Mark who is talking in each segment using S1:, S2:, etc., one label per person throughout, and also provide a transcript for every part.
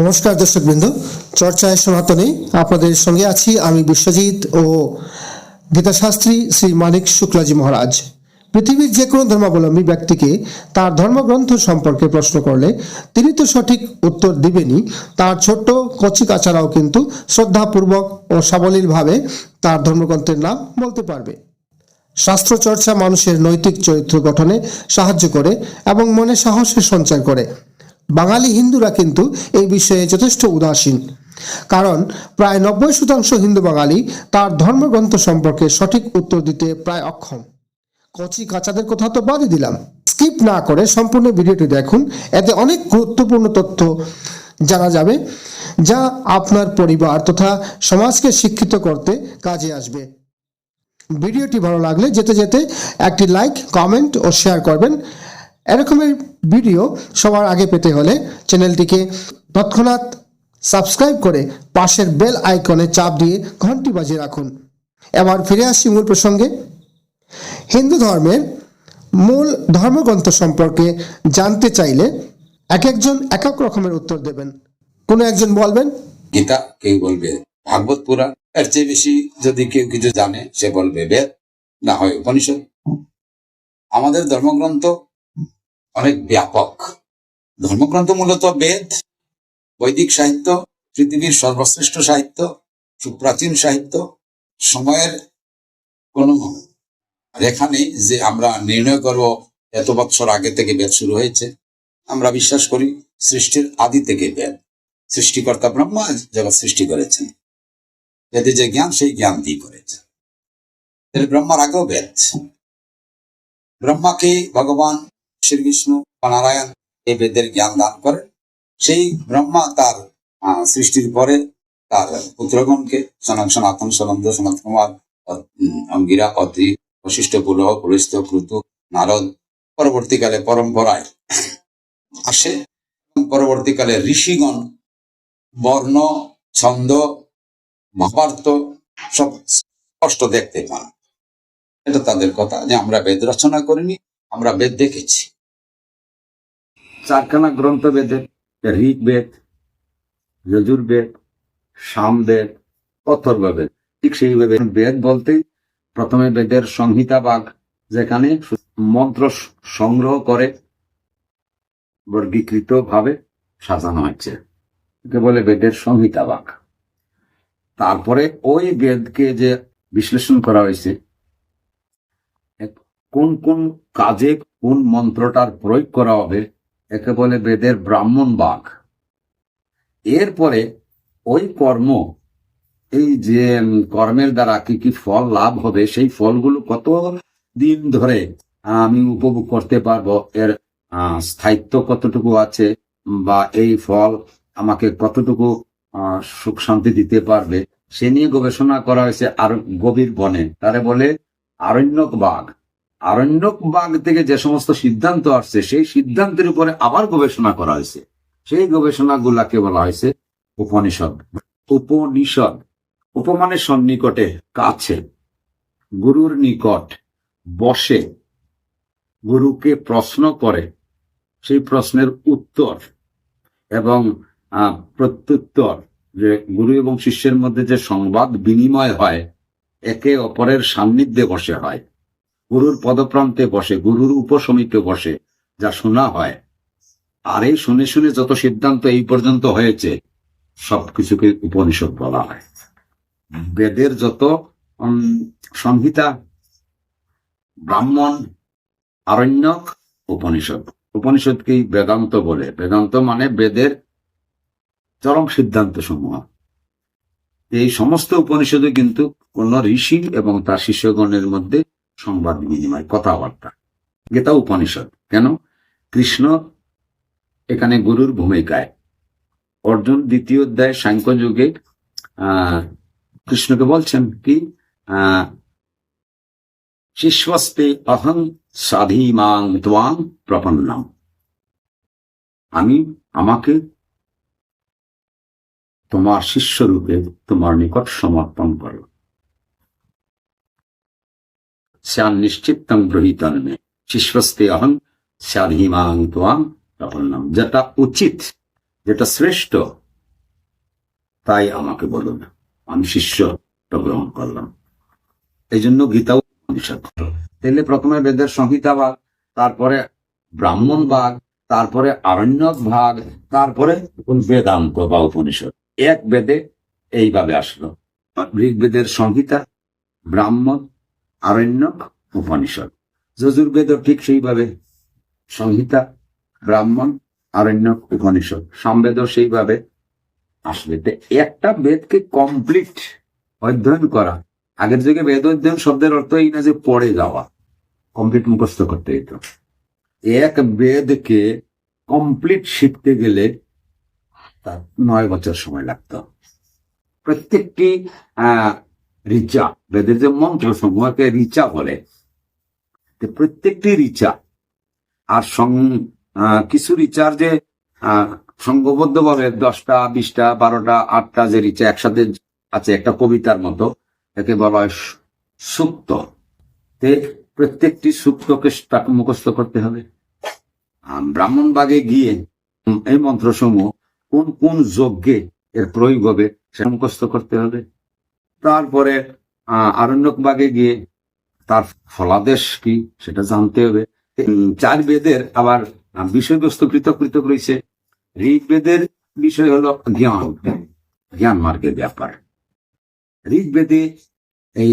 S1: নমস্কার দর্শকবৃন্দ, চর্চায় সনাতনে আপনাদের সঙ্গে আছি আমি বিশ্বজিৎ ও গীতাশাস্ত্রী শ্রী মানিক শুক্লাজি মহারাজ। পৃথিবীর যে কোনো ধর্মাবলম্বী ব্যক্তিকে তার ধর্মগ্রন্থ সম্পর্কে প্রশ্ন করলে তিনি তো সঠিক উত্তর দিবেনই। তার ছোট্ট কচি কাচারাও কিন্তু শ্রদ্ধাপূর্বক ও সাবলীলভাবে তার ধর্মগ্রন্থের নাম বলতে পারবে। শাস্ত্র চর্চা মানুষের নৈতিক চরিত্র গঠনে সাহায্য করে এবং মনে সাহসের সঞ্চার করে। বাঙালি হিন্দুরা কিন্তু এই বিষয়ে যথেষ্ট উদাসীন। কারণ প্রায় নব্বই শতাংশ হিন্দু বাঙালি তার ধর্মগ্রন্থ সম্পর্কে সঠিক উত্তর দিতে প্রায় অক্ষম। কচি কাচাদের কথা তো বাদই দিলাম। স্কিপ না করে সম্পূর্ণ ভিডিওটি দেখুন, এতে অনেক গুরুত্বপূর্ণ তথ্য জানা যাবে, যা আপনার পরিবার তথা সমাজকে শিক্ষিত করতে কাজে আসবে। ভিডিওটি ভালো লাগলে যেতে যেতে একটি লাইক, কমেন্ট ও শেয়ার করবেন। এরকমের ভিডিও সবার আগে পেতে হলে চ্যানেলটিকে তৎক্ষণাৎ সাবস্ক্রাইব করে পাশের বেল আইকনে চাপ দিয়ে ঘন্টি বাজিয়ে রাখুন। এবার ফিরে আসছি মূল প্রসঙ্গে। হিন্দু ধর্মের মূল ধর্মগ্রন্থ সম্পর্কে জানতে চাইলে এক একজন এক এক রকমের উত্তর দেবেন। কোনো একজন বলবেন?
S2: গীতা, কেউ বলবে ভাগবত পুরাণ, এর চেয়ে বেশি যদি কেউ কিছু জানে, সে বলবে বেদ, না হয় উপনিষদ। আমাদের ধর্মগ্রন্থ অনেক ব্যাপক। ধর্মগ্রন্থ মূলত বেদ, বৈদিক সাহিত্য, পৃথিবীর সর্বশ্রেষ্ঠ সাহিত্য, সুপ্রাচীন সাহিত্য। সময়ের কোন রেখা নেই যে আমরা নির্ণয় করব এত বছর আগে থেকে বেদ শুরু হয়েছে। আমরা বিশ্বাস করি সৃষ্টির আদি থেকে বেদ। সৃষ্টিকর্তা ব্রহ্মা জগৎ সৃষ্টি করেছেন। বেদে যে জ্ঞান, সেই জ্ঞান দিয়ে করেছে। তাহলে ব্রহ্মার আগেও বেদ। ব্রহ্মাকে ভগবান শ্রী বিষ্ণু নারায়ণ এই বেদের জ্ঞান দান করেন। সেই ব্রহ্মা তার সৃষ্টির পরে তার পুত্রগণকে সনাত সনাতন সনন্দ সনাত কুমার অঙ্গিরা অদ্রি বশিষ্ঠ পুলহ পুলিস্ত ক্রুতু, নারদ, পরবর্তীকালে পরম্পরায় আসে। পরবর্তীকালে ঋষিগণ, বর্ণ, ছন্দ, মহাভারত সব স্পষ্ট দেখতে পান। এটা তাদের কথা যে আমরা বেদ রচনা করিনি, আমরা বেদ দেখেছি।
S3: চারখানা গ্রন্থ বেদের ঋগ্বেদ যজুর্বেদ সামবেদ অথর্ববেদ ঠিক সেইভাবে বেদ বলতেই প্রথমে বেদের সংহিতা বাঘ যেখানে মন্ত্র সংগ্রহ করে বর্গীকৃত ভাবে সাজানো হয়েছে। একে বলে বেদের সংহিতা বাঘ তারপরে ওই বেদকে যে বিশ্লেষণ করা হয়েছে কোন কোন কাজে কোন মন্ত্রটার প্রয়োগ করা হবে একে বলে বেদের ব্রাহ্মণ বাঘ। এরপরে ওই কর্ম, এই যে কর্মের দ্বারা কি কি ফল লাভ হবে, সেই ফলগুলো কত দিন ধরে আমি উপভোগ করতে পারব, এর স্থায়িত্ব কতটুকু আছে, বা এই ফল আমাকে কতটুকু সুখ শান্তি দিতে পারবে, সে নিয়ে গবেষণা করা হয়েছে আর গভীর বনে। তারে বলে আরণ্যক বাঘ। আরণ্যক বাঘ থেকে যে সমস্ত সিদ্ধান্ত আসছে, সেই সিদ্ধান্তের উপরে আবার গবেষণা করা হয়েছে। সেই গবেষণা গুলাকে বলা হয়েছে উপনিষদ। উপনিষদ, উপমানের সন্নিকটে কাছে, গুরুর নিকট বসে গুরুকে প্রশ্ন করে, সেই প্রশ্নের উত্তর এবং প্রত্যুত্তর যে গুরু এবং শিষ্যের মধ্যে যে সংবাদ বিনিময় হয়, একে অপরের সান্নিধ্যে বসে হয়। গুরুর পদপ্রান্তে বসে, গুরুর উপসমিতে বসে, যা শোনা হয়। আর এই শুনে শুনে যত সিদ্ধান্ত এই পর্যন্ত হয়েছে, সবকিছুকে উপনিষদ বলা হয়। বেদের যত সংহিতা, ব্রাহ্মণ, আরণ্যক, উপনিষদ। উপনিষদকেই বেদান্ত বলে। বেদান্ত মানে বেদের চরম সিদ্ধান্ত সমূহ এই সমস্ত উপনিষদে কিন্তু কোন ঋষি এবং তার শিষ্যগণের মধ্যে সংবাদ বিনিময়, কথাবার্তা। গীতা উপনিষদ, কেন? কৃষ্ণ এখানে গুরুর ভূমিকায়। অর্জুন দ্বিতীয় অধ্যায় সাংখ্য যুগে কৃষ্ণকে বলছেন কি শিষ্যস্তে অহং সাধিমাং ত্বাং প্রপন্নাম। আমি আমাকে তোমার শিষ্য রূপে তোমার নিকট সমর্পণ করো। স্যান নিশ্চিতম গ্রহীতন মে শিষ্যস্তে অহং স্যাধিমাং প্রপন্নাম যেটা উচিত, যেটা শ্রেষ্ঠ, তাই আমাকে বলুন আমি শিষ্য গ্রহণ করলাম। এই জন্য উপনিষদ। তাহলে প্রথমে বেদের সংহিতা ভাগ, তারপরে ব্রাহ্মণ ভাগ, তারপরে আরণ্যক ভাগ, তারপরে বেদান্ত বা উপনিষদ। এক বেদে এইভাবে আসলো। ঋগ্বেদের সংহিতা, ব্রাহ্মণ আরণ্যক উপনিষদ। যজুর্বেদ ঠিক সেইভাবে। সংহিতা, ব্রাহ্মণ, আরণ্যক উপনিষদ সামবেদ সেইভাবে। আসবে একটা বেদকে কমপ্লিট অধ্যয়ন করা। আগের যুগে বেদ অধ্যয়ন শব্দের অর্থ এই না যে পড়ে যাওয়া। কমপ্লিট মুখস্থ করতে হইতো। এক বেদকে কমপ্লিট শিখতে গেলে তার নয় বছর সময় লাগতো। প্রত্যেকটি ঋচা বেদের যে মন্ত্র সমূহকে রিচা বলে। প্রত্যেকটি রিচা আর সং কিছু ঋচার যে আহ, সংঘবদ্ধ ভাবে দশটা বিশটা বারোটা আটটা যে রিচা একসাথে আছে একটা কবিতার মতো একে বলা হয় সুক্ত। তে প্রত্যেকটি সুক্তকে তাকে মুখস্থ করতে হবে। আহ, ব্রাহ্মণ বাগে গিয়ে এই মন্ত্রসমূহ কোন কোন যজ্ঞে এর প্রয়োগ হবে সেটা মুখস্থ করতে হবে। তারপরে আহ, আরণ্যক বাগে গিয়ে তার ফলাদেশ কি সেটা জানতে হবে। চার বেদের আবার বিষয়বস্তু পৃথক পৃথক রয়েছে। ঋগ্বেদের বিষয় হলো জ্ঞান জ্ঞান মার্গের ব্যাপার। ঋগ্বেদে এই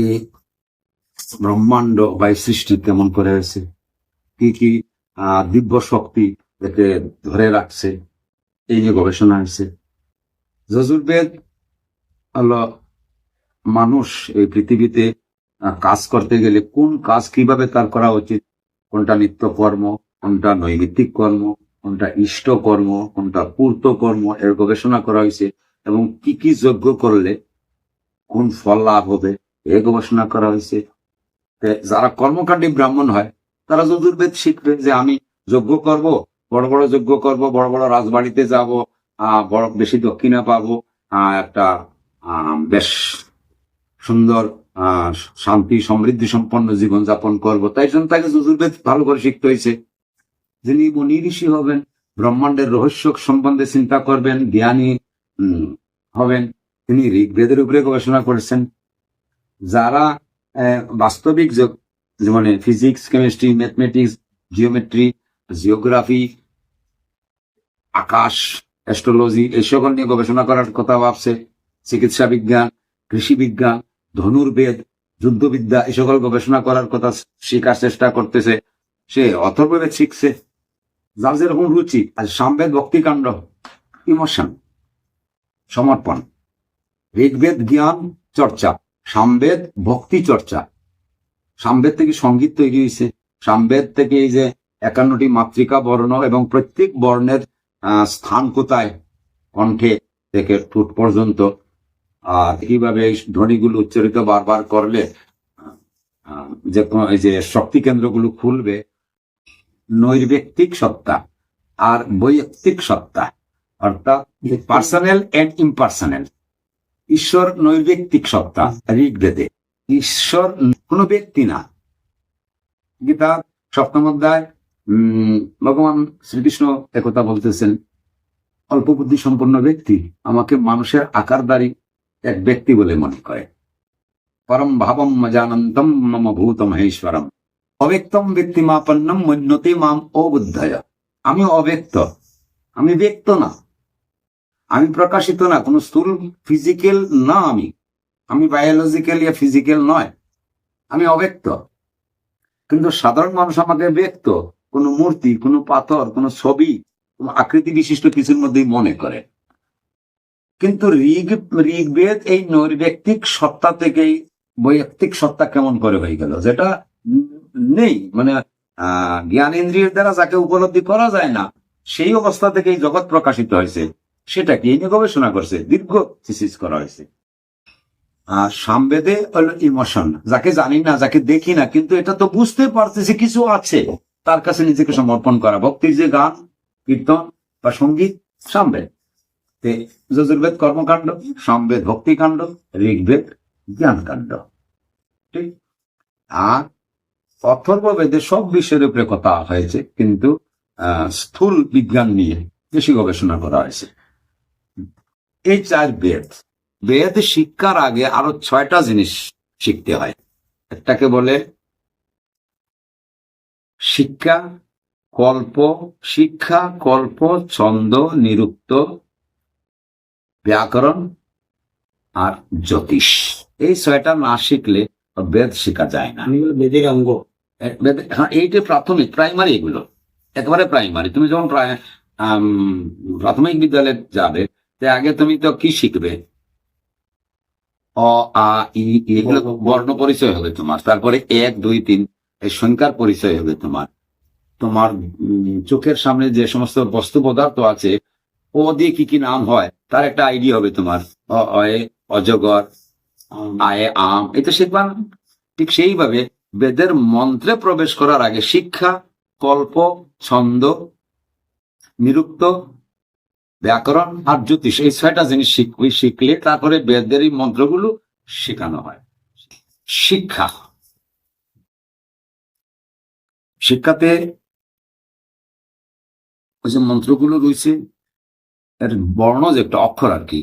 S3: ব্রহ্মাণ্ড বা সৃষ্টি কেমন করে হয়েছে? কি কি দিব্য শক্তি একে ধরে রাখছে? এই নিয়ে গবেষণা হয়েছে। যজুর্বেদ হলো মানুষ এই পৃথিবীতে কাজ করতে গেলে কোন কাজ কীভাবে তার করা উচিত? কোনটা নিত্য কর্ম কোনটা নৈমিত্তিক কর্ম, কোনটা ইষ্ট কর্ম কোনটা পূর্ত কর্ম এর গবেষণা করা হয়েছে এবং কি কি যজ্ঞ করলে কোন ফল লাভ হবে এ গবেষণা করা হয়েছে। যারা কর্মকাণ্ডী ব্রাহ্মণ হয়, তারা যজুর্বেদ শিখবে যে আমি যজ্ঞ করব, বড় বড় যজ্ঞ করব, বড় বড় রাজবাড়িতে যাব বড় বেশি দক্ষিণা পাবো একটা বেশ সুন্দর শান্তি, সমৃদ্ধি সম্পন্ন জীবন যাপন করব। তাই জন্য তাকে যজুর্বেদ ভালো করে শিখতে হয়েছে। যিনি মুনি ঋষি হবেন, ব্রহ্মাণ্ডের রহস্য সম্বন্ধে চিন্তা করবেন, জ্ঞানী হবেন, তিনি ঋগ্বেদের উপরে গবেষণা করেছেন। যারা বাস্তবিক যোগ মানে physics, chemistry, mathematics, geometry, geography, আকাশ, অ্যাস্ট্রোলজি এই সকল নিয়ে গবেষণা করার কথা ভাবছে। চিকিৎসা বিজ্ঞান, কৃষি বিজ্ঞান ধনুর্বেদ, যুদ্ধবিদ্যা এই সকল গবেষণা করার কথা শেখার চেষ্টা করতেছে। সে অথর্ববেদ শিখছে। যার যেরকম রুচি আর সামবেদ ভক্তিকাণ্ড, ইমোশন, সমর্পণ, ঋগ্বেদ জ্ঞান চর্চা, সামবেদ ভক্তি চর্চা। সামবেদ থেকে সংগীত তৈরি হয়েছে সামবেদ থেকে এই যে একান্নটি মাতৃকা বর্ণ এবং প্রত্যেক বর্ণের স্থান কোথায়? কণ্ঠে থেকে ঠোঁট পর্যন্ত। আর কীভাবে এই ধ্বনিগুলো উচ্চারিত বারবার করলে যে যে শক্তি কেন্দ্রগুলো খুলবে নৈর্ব্যক্তিক সত্তা আর বৈয়ক্তিক সত্তা অর্থাৎ পার্সোনাল এন্ড ইম্পার্সোনাল। ঈশ্বর নৈর্ব্যক্তিক সত্তা ঋগ্বেদে। ঈশ্বর কোনো ব্যক্তি না। গীতা সপ্তম অধ্যায় উম, ভগবান শ্রীকৃষ্ণ একথা বলতেছেন অল্প বুদ্ধি সম্পন্ন ব্যক্তি আমাকে মানুষের আকারদারি এক ব্যক্তি বলে মনে করে পরম ভাবম মজানন্তম মম ভূত মহেশ্বরম অব্যক্তম ব্যক্তিমাপন্নম মন্যতে মাম অবুদ্ধয়। আমি অব্যক্ত। আমি ব্যক্ত না। আমি প্রকাশিত না। কোনো স্থূল ফিজিক্যাল না আমি। আমি বায়োলজিক্যাল ইয়া ফিজিক্যাল নয়। আমি অব্যক্ত। কিন্তু সাধারণ মানুষ আমাকে ব্যক্ত। কোনো মূর্তি, কোনো পাথর, কোনো ছবি, কোনো আকৃতি বিশিষ্ট কিছুর মধ্যেই মনে করে। কিন্তু ঋগ, ঋগ্বেদ এই নৈর্ব্যক্তিক সত্তা থেকেই, বৈয়ক্তিক সত্তা কেমন করে হয়ে গেল? যেটা নেই। মানে আহ জ্ঞানেন্দ্রিয়ের দ্বারা যাকে উপলব্ধি করা যায় না, সেই অবস্থা থেকে এই জগৎ প্রকাশিত হয়েছে। সেটা কি এই নিয়ে গবেষণা করছে, দীর্ঘ থিসিস করা হয়েছে। আর সামবেদে হলো ইমোশন। যাকে জানি না, যাকে দেখি না, কিন্তু এটা তো বুঝতে পারতেছি, কিছু আছে। তার কাছে নিজেকে সমর্পণ করা, ভক্তির যে গান, কীর্তন বা সংগীত, সামবেদ। যজুর্বেদ কর্মকাণ্ড, সামবেদ ভক্তিকাণ্ড, ঋগ্বেদ জ্ঞানকাণ্ড। ঠিক? আর অথর্ববেদে সব বিষয়ের উপরে কথা হয়েছে, কিন্তু স্থূল বিজ্ঞান নিয়ে বেশি গবেষণা করা হয়েছে। এই চার বেদ বেদ শিক্ষার আগে আরও ছয়টা জিনিস শিখতে হয়। একটাকে বলে শিক্ষা, কল্প শিক্ষা, কল্প, ছন্দ, নিরুক্ত ব্যাকরণ আর জ্যোতিষ। এই ছয়টা না শিখলে বেদ শেখা যায় না।
S4: বেদের অঙ্গ।
S3: হ্যাঁ এইটা প্রাথমিক প্রাইমারি এগুলো একেবারে প্রাইমারি। তুমি যখন প্রাথমিক বিদ্যালয়ে যাবে আগে তুমি তো কি শিখবে? অ আ ই এগুলো বর্ণ। পরিচয় হবে তোমার। তারপরে এক দুই তিন এই সংখ্যার পরিচয় হবে তোমার। তোমার চোখের সামনে যে সমস্ত বস্তু পদার্থ আছে ও দিয়ে কি কি নাম হয় তার একটা আইডিয়া হবে তোমার। অয়ে অজগর আয়ে আম এটা শিখবা না? ঠিক সেইভাবে বেদের মন্ত্রে প্রবেশ করার আগে শিক্ষা কল্প ছন্দ নিরুক্ত ব্যাকরণ আর জ্যোতিষ এই ছয়টা জিনিস শিখ- শিখলে তারপরে বেদের এই মন্ত্রগুলো শেখানো হয়। শিক্ষা। শিক্ষাতে ওই যে মন্ত্রগুলো রয়েছে এর বর্ণ যে একটা অক্ষর আর কি,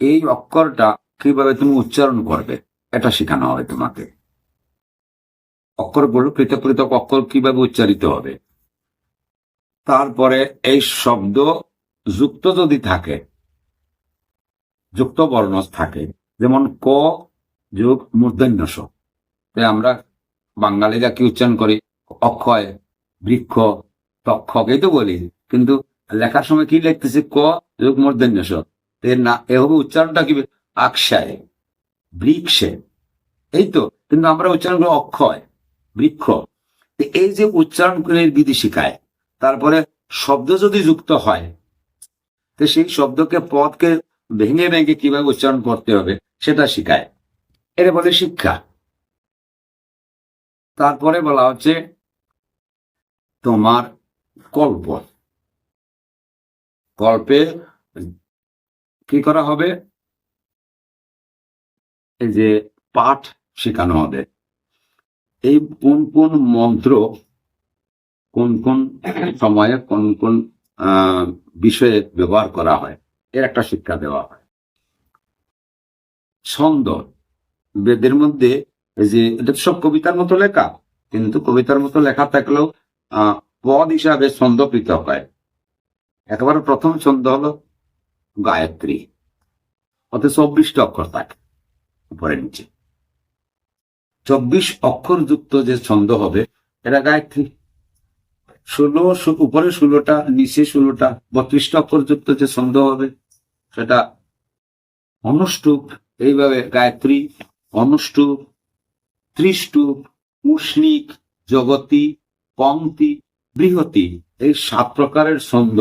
S3: এই অক্ষরটা কীভাবে তুমি উচ্চারণ করবে, এটা শেখানো হবে তোমাকে। অক্ষরগুলো পৃথক পৃথক অক্ষর কীভাবে উচ্চারিত হবে। তারপরে এই শব্দ যুক্ত যদি থাকে, যুক্ত বর্ণ থাকে, যেমন ক যোগ মূর্ধন্য আমরা বাঙালিরা কি উচ্চারণ করি, অক্ষয়, বৃক্ষ, তক্ষক, এই তো বলি। কিন্তু লেখার সময় কি লিখতেছি? ক মূর্ধন্য এর না উচ্চারণটা কি আকশায়, বৃক্ষে। এই তো, কিন্তু আমরা উচ্চারণ করি অক্ষয়, বৃক্ষ। এই যে উচ্চারণের বিধি শিখায়, তারপরে শব্দ যদি যুক্ত হয়, তো সেই শব্দকে পদকে ভেঙে ভেঙে কীভাবে উচ্চারণ করতে হবে সেটা শিখায়। এটা বলে শিক্ষা। তারপরে বলা হচ্ছে তোমার কল্প। কল্পে কি করা হবে? এই যে পাঠ শেখানো হবে। এই কোন কোন মন্ত্র কোন কোন সময়ে কোন কোন বিষয়ে ব্যবহার করা হয়, এর একটা শিক্ষা দেওয়া হয়। ছন্দ, বেদের মধ্যে এই যে, এটা সব কবিতার মতো লেখা, কিন্তু কবিতার মতো লেখা থাকলেও পদ হিসাবে ছন্দ পৃথক হয়। একেবারে প্রথম ছন্দ হলো গায়ত্রী। অত চব্বিশটা অক্ষর থাকে উপরে নিচে। চব্বিশ অক্ষর যুক্ত যে ছন্দ হবে, এটা গায়ত্রী। ষোলো উপরে ষোলোটা, নিচে ষোলোটা বত্রিশটা অক্ষর যুক্ত যে ছন্দ হবে, সেটা অনুষ্টুপ, এইভাবে গায়ত্রী, অনুষ্টুপ, ত্রিষ্টুপ, উষ্ণিক, জগতি, পংক্তি, বৃহতি, এই সাত প্রকারের ছন্দ।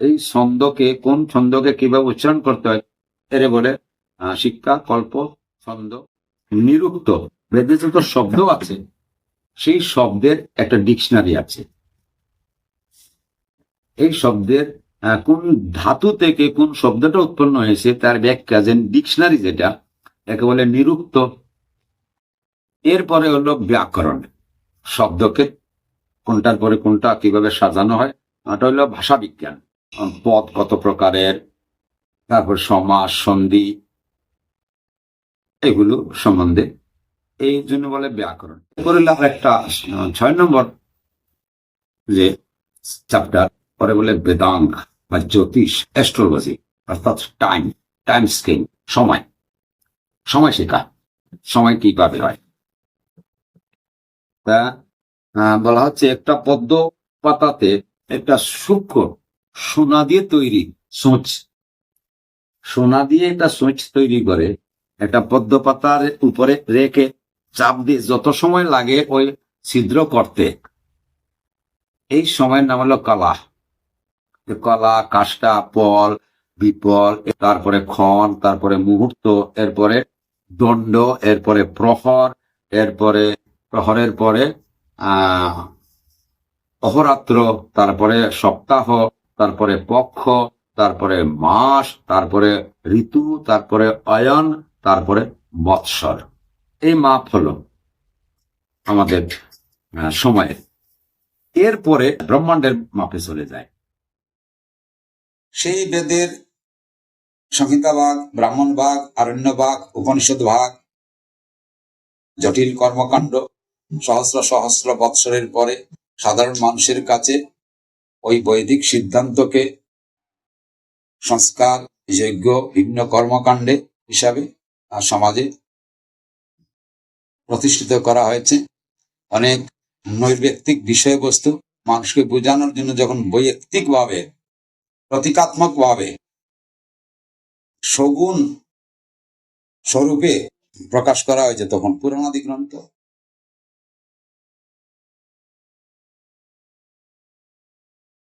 S3: এই ছন্দকে কোন ছন্দকে কীভাবে উচ্চারণ করতে হয়? এরে বলে শিক্ষা কল্প ছন্দ নিরুক্ত। বেদে যত শব্দ আছে। সেই শব্দের একটা ডিকশনারি আছে। এই শব্দের কোন ধাতু থেকে কোন শব্দটা উৎপন্ন হয়েছে তার ব্যাখ্যা যে ডিকশনারি যেটা একে বলে নিরুক্ত। এরপরে হলো ব্যাকরণ। শব্দকে কোনটার পরে কোনটা কীভাবে সাজানো হয় ওটা হলো ভাষা বিজ্ঞান আহ, পদ কত প্রকারের তারপর সমাস সন্ধি, এগুলো সম্বন্ধে এই জন্য বলে ব্যাকরণ। হলো একটা ছয় নম্বর যে চ্যাপ্টার পরে বলে বেদাঙ্গ বা জ্যোতিষ অ্যাস্ট্রোলজি অর্থাৎ টাইম টাইম স্কেল সময়। সময় শেখা, সময় কীভাবে হয়? তা বলা হচ্ছে একটা পদ্ম পাতাতে একটা সূক্ষ্ম সোনা দিয়ে তৈরি সোচ। সোনা দিয়ে একটা সোচ তৈরি করে, একটা পদ্ম পাতার উপরে রেখে চাপ দিয়ে যত সময় লাগে ওই ছিদ্র করতে। এই সময়ের নাম হলো কলা। কলা, কাষ্টা, পল, বিপল, তারপরে ক্ষণ, তারপরে মুহূর্ত, এরপরে দণ্ড, এরপরে প্রহর, এরপরে প্রহরের পরে, আহ, অহরাত্র, তারপরে সপ্তাহ তারপরে পক্ষ, তারপরে মাস, তারপরে ঋতু, তারপরে অয়ন তারপরে বৎসর। এই মাপ হলো আমাদের সময়ের এরপরে ব্রহ্মাণ্ডের মাপে চলে যায়।
S2: সেই বেদের
S3: সংহিতা ভাগ, ব্রাহ্মণ ভাগ, আরণ্য ভাগ, উপনিষদ ভাগ, জটিল কর্মকাণ্ড, সহস্র সহস্র বৎসরের পরে সাধারণ মানুষের কাছে ওই বৈদিক সিদ্ধান্তকে সংস্কার, যজ্ঞ বিভিন্ন কর্মকাণ্ডে হিসাবে সমাজে প্রতিষ্ঠিত করা হয়েছে। অনেক নৈর্ব্যক্তিক বিষয়বস্তু মানুষকে বোঝানোর জন্য যখন বৈয়ক্তিক ভাবে প্রতীকাত্মক ভাবে সগুণ স্বরূপে প্রকাশ করা হয়েছে, তখন পুরাণাদি গ্রন্থ